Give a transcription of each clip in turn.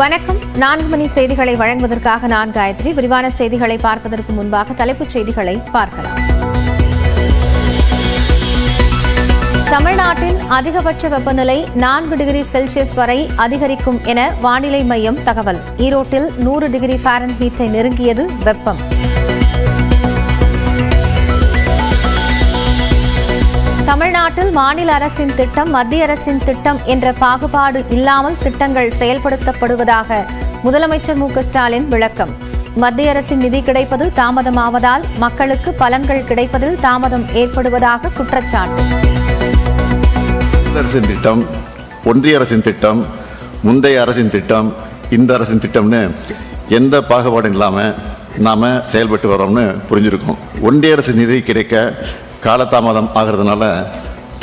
வணக்கம். நான்கு மணி செய்திகளை வழங்குவதற்காக நான் காயத்ரி. விரிவான செய்திகளை பார்ப்பதற்கு முன்பாக தலைப்புச் செய்திகளை பார்க்கலாம். தமிழ்நாட்டில் அதிகபட்ச வெப்பநிலை நான்கு டிகிரி செல்சியஸ் வரை அதிகரிக்கும் என வானிலை மையம் தகவல். ஈரோட்டில் நூறு டிகிரி ஃபாரன்ஹீட்டை நெருங்கியது வெப்பம். தமிழ்நாட்டில் மாநில அரசின் திட்டம் மத்திய அரசின் திட்டம் என்ற பாகுபாடு இல்லாமல் திட்டங்கள் செயல்படுத்தப்படுவதாக முதலமைச்சர் மு ஸ்டாலின் விளக்கம். மத்திய அரசின் நிதி கிடைப்பது தாமதமாவதால் மக்களுக்கு பலன்கள் கிடைப்பதில் தாமதம் ஏற்படுவதாக குற்றச்சாட்டு. அரசின் திட்டம் ஒன்றிய அரசின் திட்டம் முந்தைய அரசின் திட்டம் இந்த அரசின் திட்டம்னு எந்த பாகுபாடும் இல்லாமல் நாம் செயல்பட்டு வரோம்னு புரிஞ்சிருக்கோம். ஒன்றிய அரசு நிதி கிடைக்க காலதாமதம் ஆகிறதுனால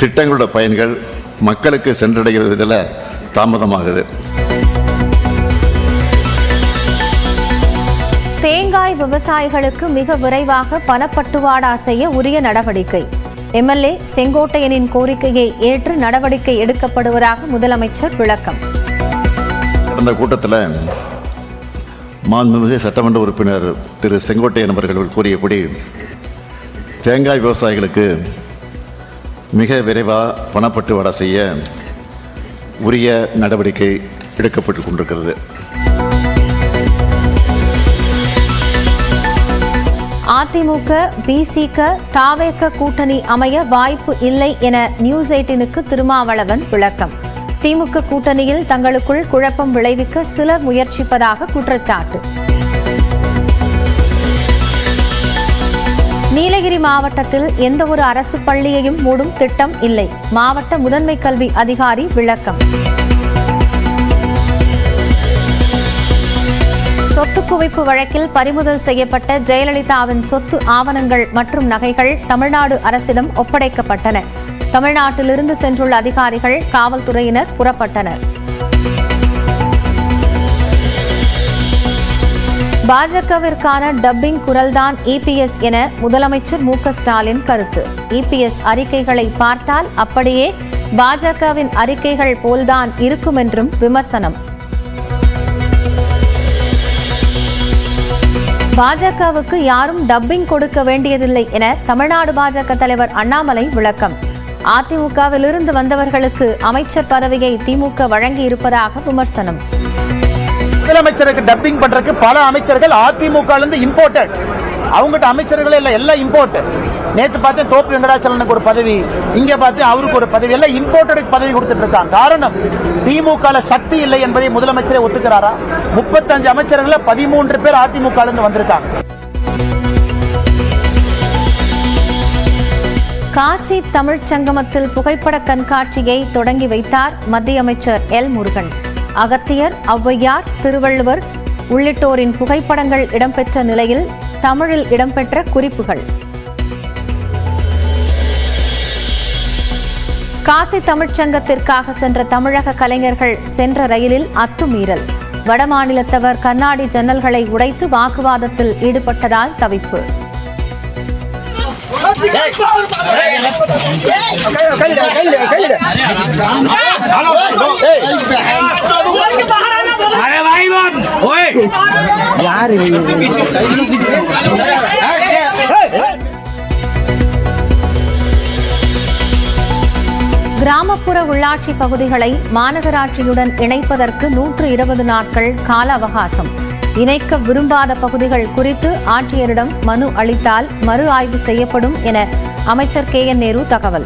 திட்டங்களோட பயன்கள் மக்களுக்கு சென்றடைகிறதில் தாமதமாகுது. தேங்காய் விவசாயிகளுக்கு மிக விரைவாக பணப்பட்டுவாடா செய்ய உரிய நடவடிக்கை. எம்எல்ஏ செங்கோட்டையனின் கோரிக்கையை ஏற்று நடவடிக்கை எடுக்கப்படுவதாக முதலமைச்சர் விளக்கம். கடந்த கூட்டத்தில் மாண்புமிகு சட்டமன்ற உறுப்பினர் திரு செங்கோட்டையன் அவர்கள் கூறியபடி தேங்காய் விவசாயிகளுக்கு மிக விரைவாக பணப்பட்டுவாடா செய்ய உரிய நடவடிக்கை எடுக்கப்பட்டு கொண்டிருக்கிறது. அதிமுக பிசிக தாவேக கூட்டணி அமைய வாய்ப்பு இல்லை என நியூஸ் எயிட்டினுக்கு திருமாவளவன் விளக்கம். திமுக கூட்டணியில் தங்களுக்குள் குழப்பம் விளைவிக்க சிலர் முயற்சிப்பதாக குற்றச்சாட்டு. நீலகிரி மாவட்டத்தில் எந்த ஒரு அரசு பள்ளியையும் மூடும் திட்டம் இல்லை. மாவட்ட முதன்மை கல்வி அதிகாரி விளக்கம். சொத்து குவிப்பு வழக்கில் பறிமுதல் செய்யப்பட்ட ஜெயலலிதாவின் சொத்து ஆவணங்கள் மற்றும் நகைகள் தமிழ்நாடு அரசிடம் ஒப்படைக்கப்பட்டன. தமிழ்நாட்டிலிருந்து சென்றுள்ள அதிகாரிகள் காவல்துறையினர் புறப்பட்டனர். பாஜகவிற்கான டப்பிங் குரல்தான் இபிஎஸ் என முதலமைச்சர் மு ஸ்டாலின் கருத்து. இபிஎஸ் அறிக்கைகளை பார்த்தால் அப்படியே பாஜகவின் அறிக்கைகள் போல்தான் இருக்கும் என்றும் விமர்சனம். பாஜகவுக்கு யாரும் டப்பிங் கொடுக்க வேண்டியதில்லை என தமிழ்நாடு பாஜக தலைவர் அண்ணாமலை விளக்கம். அதிமுகவிலிருந்து வந்தவர்களுக்கு அமைச்சர் பதவியை திமுக வழங்கியிருப்பதாக விமர்சனம். முதலமைச்சருக்கு டப்பிங் பண்றதுக்கு பல அமைச்சர்கள் அதிமுக இருந்து இம்போர்ட்டட் அவங்ககிட்ட அமைச்சர்களே இல்லை எல்லாம் இம்போர்ட் நேற்று பார்த்தேன் தோப்பு வெங்கடாச்சலனுக்கு ஒரு பதவி இங்கே பார்த்தேன் அவருக்கு ஒரு பதவி எல்லாம் இம்போர்ட்டடுக்கு பதவி கொடுத்துட்டு இருக்காங்க. காரணம் திமுக சக்தி இல்லை என்பதை முதலமைச்சரே ஒத்துக்கிறாரா? முப்பத்தஞ்சு அமைச்சர்கள் பதிமூன்று பேர் அதிமுக இருந்து வந்திருக்காங்க. காசி தமிழ்ச் சங்கமத்தில் புகைப்பட கண்காட்சியை தொடங்கி வைத்தார் மத்திய அமைச்சர் எல் முருகன். அகத்தியர் ஔவையார் திருவள்ளுவர் உள்ளிட்டோரின் புகைப்படங்கள் இடம்பெற்ற நிலையில் தமிழில் இடம்பெற்ற குறிப்புகள். காசி தமிழ்ச்சங்கத்திற்காக சென்ற தமிழக கலைஞர்கள் சென்ற ரயிலில் அத்துமீறல். வடமாநிலத்தவர் கண்ணாடி ஜன்னல்களை உடைத்து வாக்குவாதத்தில் ஈடுபட்டதால் தவிப்பு. আরে ভাই বোন ওই யாரு கிராமப்புற உள்ளாட்சி பகுதிகளை மாநகராட்சியுடன் இணைப்பதற்கு நூற்று இருபது நாட்கள் கால அவகாசம். இணைக்க விரும்பாத பகுதிகள் குறித்து ஆட்சியரிடம் மனு அளித்தால் மறு ஆய்வு செய்யப்படும் என அமைச்சர் கே என் நேரு தகவல்.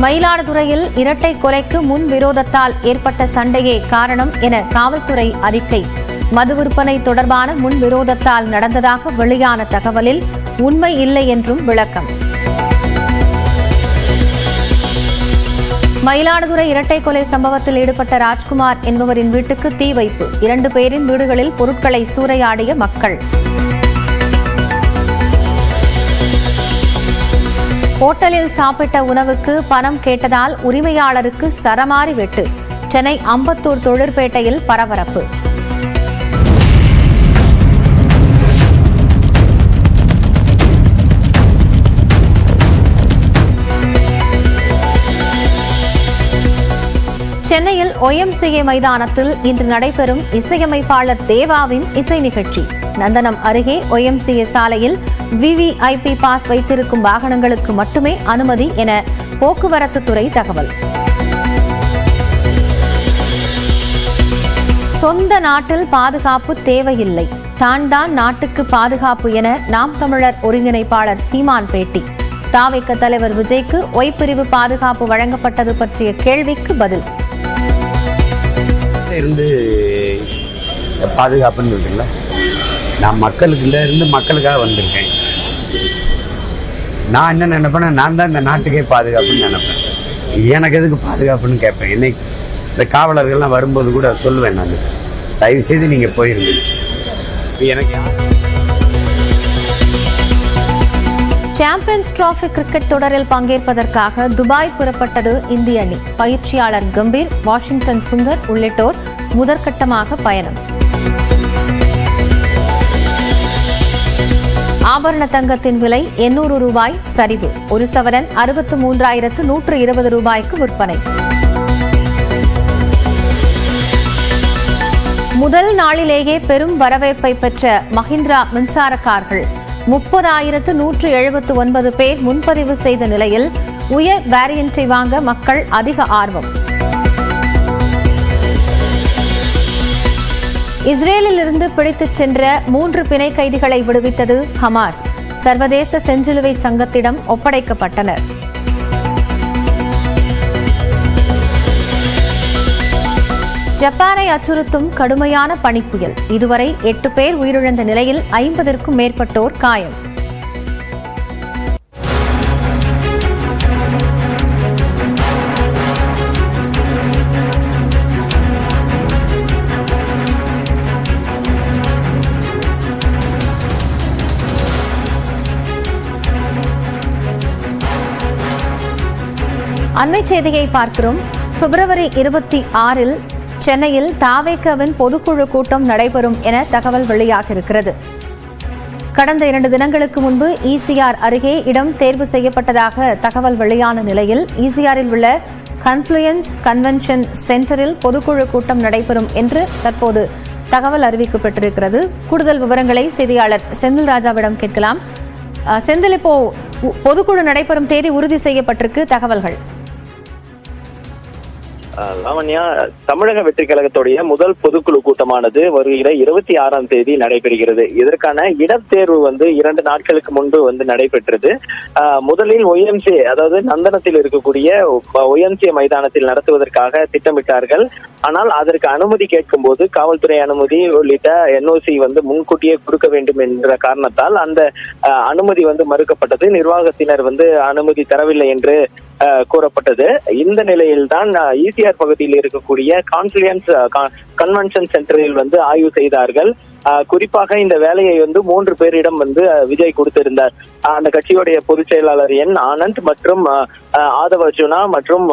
மயிலாடுதுறையில் இரட்டை கொலைக்கு முன் விரோதத்தால் ஏற்பட்ட சண்டையே காரணம் என காவல்துறை அறிக்கை. மது விற்பனை தொடர்பான முன் விரோதத்தால் நடந்ததாக வெளியான தகவலில் உண்மை இல்லை என்றும் விளக்கம். மயிலாடுதுறை இரட்டை கொலை சம்பவத்தில் ஈடுபட்ட ராஜ்குமார் என்பவரின் வீட்டுக்கு தீ வைப்பு. இரண்டு பேரின் வீடுகளில் பொருட்களை சூறையாடிய மக்கள். ஹோட்டலில் சாப்பிட்ட உணவுக்கு பணம் கேட்டதால் உரிமையாளருக்கு சரமாரி வெட்டு. சென்னை அம்பத்தூர் தொழிற்பேட்டையில் பரபரப்பு. ஒய்எம்சிஏ மைதானத்தில் இன்று நடைபெறும் இசையமைப்பாளர் தேவாவின் இசை நிகழ்ச்சி. நந்தனம் அருகே ஒய்எம்சிஏ சாலையில் விவிஐபி பாஸ் வைத்திருக்கும் வாகனங்களுக்கு மட்டுமே அனுமதி என போக்குவரத்து துறை தகவல். சொந்த நாட்டில் பாதுகாப்பு தேவையில்லை. தான் தான் நாட்டுக்கு பாதுகாப்பு என நாம் தமிழர் ஒருங்கிணைப்பாளர் சீமான் பேட்டி. தாவைக்க தலைவர் விஜய்க்கு ஒய்பிரிவு பாதுகாப்பு வழங்கப்பட்டது பற்றிய கேள்விக்கு பதில். இருந்து பாதுகாப்புன்னு இருக்குல்ல நான் மக்களுக்குள்ள இருந்து மக்களுக்காக வந்திருக்கேன். நான் என்ன நினைப்பேன்னா நான் தான் இந்த நாட்டுக்கே பாதுகாப்புன்னு நினைப்பேன். எனக்கு எதுக்கு பாதுகாப்புன்னு கேட்பேன்? என்னை இந்த காவலர்கள்லாம் வரும்போது கூட சொல்லுவேன் நான். தயவு செய்து நீங்கள் போயிருந்தீங்க எனக்கு சாம்பியன்ஸ் டிராபி கிரிக்கெட் தொடரில் பங்கேற்பதற்காக துபாய் புறப்பட்டது இந்திய அணி. பயிற்சியாளர் கம்பீர் வாஷிங்டன் சுந்தர் உள்ளிட்டோர் முதற்கட்டமாக பயணம். ஆபரண தங்கத்தின் விலை எண்ணூறு ரூபாய் சரிவு. ஒரு சவரன் அறுபத்து மூன்றாயிரத்து நூற்று இருபது ரூபாய்க்கு விற்பனை. முதல் நாளிலேயே பெரும் வரவேற்பை பெற்ற மஹிந்திரா மின்சார கார்கள். முப்பதாயிரத்து நூற்று எழுபத்து ஒன்பது பேர் முன்பதிவு செய்த நிலையில் உயர் வேரியண்டை வாங்க மக்கள் அதிக ஆர்வம். இஸ்ரேலில் இருந்து பிடித்துச் சென்ற மூன்று பிணை கைதிகளை விடுவித்தது ஹமாஸ். சர்வதேச செஞ்சிலுவை சங்கத்திடம் ஒப்படைக்கப்பட்டனர். ஜப்பானை அச்சுறுத்தும் கடுமையான பனிப்புயல். இதுவரை எட்டு பேர் உயிரிழந்த நிலையில் ஐம்பதற்கும் மேற்பட்டோர் காயம். அண்மை செய்தியை பார்க்கிறோம். பிப்ரவரி இருபத்தி ஆறில் சென்னையில் தாவேக்கவின் பொதுக்குழு கூட்டம் நடைபெறும் என தகவல் வெளியாகியிருக்கிறது. கடந்த இரண்டு தினங்களுக்கு முன்பு இசிஆர் அருகே இடம் தேர்வு செய்யப்பட்டதாக தகவல் வெளியான நிலையில் இசிஆரில் உள்ள கன்ஃபுளுயன்ஸ் கன்வென்ஷன் சென்டரில் பொதுக்குழு கூட்டம் நடைபெறும் என்று தற்போது தகவல் அறிவிக்கப்பட்டிருக்கிறது. கூடுதல் விவரங்களை செய்தியாளர் செந்தில் ராஜாவிடம் கேட்கலாம். செந்தில் இப்போ பொதுக்குழு நடைபெறும் தேதி உறுதி செய்யப்பட்டிருக்கு. தகவல்கள். லாவண்யா தமிழக வெற்றி கழகத்துடைய முதல் பொதுக்குழு கூட்டமானது வருகிற இருபத்தி ஆறாம் தேதி நடைபெறுகிறது. இதற்கான இடத்தேர்வு வந்து இரண்டு நாட்களுக்கு முன்பு வந்து நடைபெற்றது. முதலில் ஒய்எம்சி அதாவது நந்தனத்தில் இருக்கக்கூடிய ஒய்எம்சி மைதானத்தில் நடத்துவதற்காக திட்டமிட்டார்கள். ஆனால் அதற்கு அனுமதி கேட்கும் போது காவல்துறை அனுமதி உள்ளிட்ட என்ஓசி வந்து முன்கூட்டியே கொடுக்க வேண்டும் என்ற காரணத்தால் அந்த அஹ், அனுமதி வந்து மறுக்கப்பட்டது. நிர்வாகத்தினர் வந்து அனுமதி தரவில்லை என்று கூறப்பட்டது. இந்த நிலையில்தான் ஈசிஆர் பகுதியில் இருக்கக்கூடிய கான்ஃபிளியன்ஸ் கன்வென்ஷன் சென்டரில் வந்து ஆய்வு செய்தார்கள். குறிப்பாக இந்த வேலையை வந்து மூன்று பேரிடம் வந்து விஜய் கொடுத்திருந்தார். அந்த கட்சியுடைய பொதுச் செயலாளர் என் ஆனந்த் மற்றும் ஆதவ அர்ஜுனா மற்றும்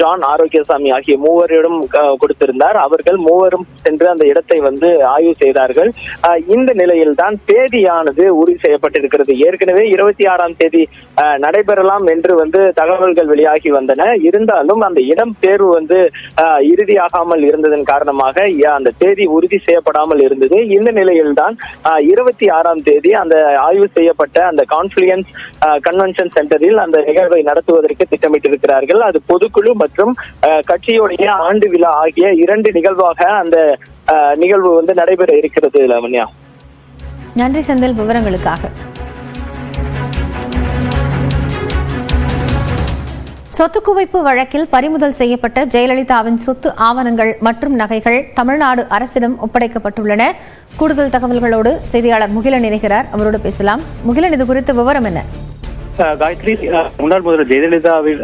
ஜான் ஆரோக்கியசாமி ஆகிய மூவரிடம் கொடுத்திருந்தார். அவர்கள் மூவரும் சென்று அந்த இடத்தை வந்து ஆய்வு செய்தார்கள். இந்த நிலையில் தான் தேதியானது உறுதி செய்யப்பட்டிருக்கிறது. ஏற்கனவே இருபத்தி ஆறாம் தேதி நடைபெறலாம் என்று வந்து தகவல்கள் வெளியாகி வந்தன. இருந்தாலும் அந்த இடம் தேர்வு வந்து இறுதியாகாமல் இருந்ததன் காரணமாக காரணமாக அந்த தேதி உறுதி செய்யப்படாமல் இருந்தது. இந்த நிலையில்தான் இருபத்தி ஆறாம் தேதி அந்த ஆய்வு செய்யப்பட்ட அந்த கான்ஃபிளியன்ஸ் கன்வென்ஷன் சென்டரில் அந்த நிகழ்வை நடத்துவதற்கு திட்டமிட்டிருக்கிறார்கள். அது பொதுக்குழு மற்றும் கட்சியுடைய ஆண்டு விழா ஆகிய இரண்டு நிகழ்வாக அந்த நிகழ்வு வந்து நடைபெற இருக்கிறது லாவண்யா. நன்றி செந்தில் விவரங்களுக்காக. சொத்து குவிப்பு வழக்கில் பறிமுதல் செய்யப்பட்ட ஜெயலலிதாவின் சொத்து ஆவணங்கள் மற்றும் நகைகள் தமிழ்நாடு அரசிடம் ஒப்படைக்கப்பட்டுள்ளன. கூடுதல் தகவல்களோடு செய்தியாளர் முகிலன் இணைகிறார். அவரோடு பேசலாம். முகிலன் இது குறித்த விவரம் என்ன? காயத்ரி முன்னாள் முதல்வர் ஜெயலலிதாவில்